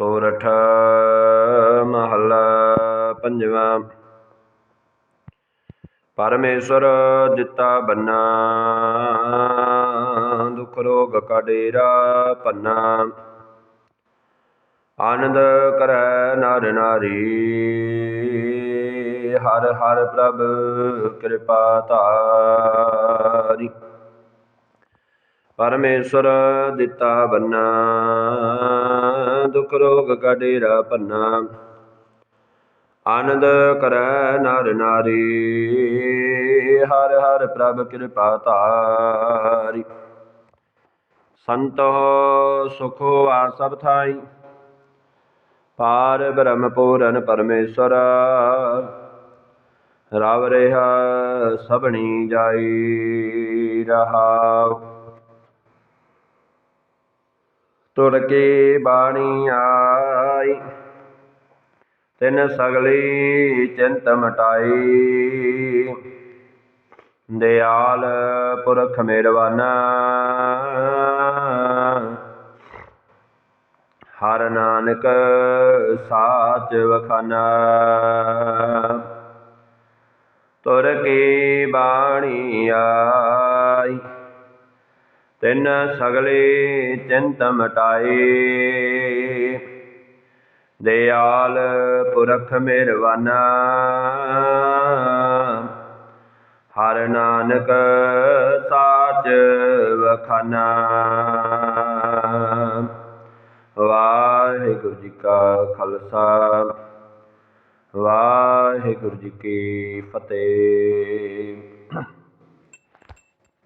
ਸੋਰਠ, ਮਹੱਲਾ ਪੰਜਵਾਂ। ਪਰਮੇਸ਼ਰ ਦਿੱਤਾ ਬੰਨਾ, ਦੁਖ ਰੋਗ ਕਾ ਡੇਰਾ ਪੰਨਾ। ਆਨੰਦ ਕਰੈ ਨਰ ਨਾਰੀ, ਹਰ ਹਰ ਪ੍ਰਭ ਕਿਰਪਾ ਧਾਰੀ। ਪਰਮੇਸ਼ਰ ਦਿੱਤਾ ਬੰਨਾ ਦੁਖ ਰੋਗ ਕਾ ਡੇਰਾ ਪੰਨਾ ਆਨੰਦ ਕਰੈ ਨਰ ਨਾਰੀ, ਹਰ ਹਰ ਪ੍ਰਭ ਕਿਰਪਾ ਧਾਰੀ। ਸੰਤੋ ਸੁਖੋ ਆ ਸਭ ਥਾਈ, ਪਾਰ ਬ੍ਰਹਮ ਪੂਰਨ ਪਰਮੇਸ਼ਰ। ਰਵ ਰਿਹਾ ਸਭਣੀ ਜਾਈ ਰਹਾਉ। ਤੁਰ ਕੇ ਬਾਣੀ ਆਈ। ਤਿੰਨ ਸਗਲੀ ਚਿੰਤ ਮਟਾਈ। ਦਿਆਲ ਪੁਰਖ ਮਿਹਰਬਾਨਾ ਹਰ ਨਾਨਕ ਸਾਚ ਵਖਾਨਾ। ਤੁਰ ਕੇ ਬਾਣੀ ਆਈ ਤਿੰਨ ਸਗਲੇ ਚਿੰਤ ਮਟਾਈ ਦਿਆਲ ਪੁਰਖ ਮਿਹਰਬਾਨਾ ਹਰ ਨਾਨਕ ਸਾਚ ਵਖਾਨਾ। ਵਾਹਿਗੁਰੂ ਜੀ ਕਾ ਖਾਲਸਾ, ਵਾਹਿਗੁਰੂ ਜੀ ਕੀ ਫਤਿਹ।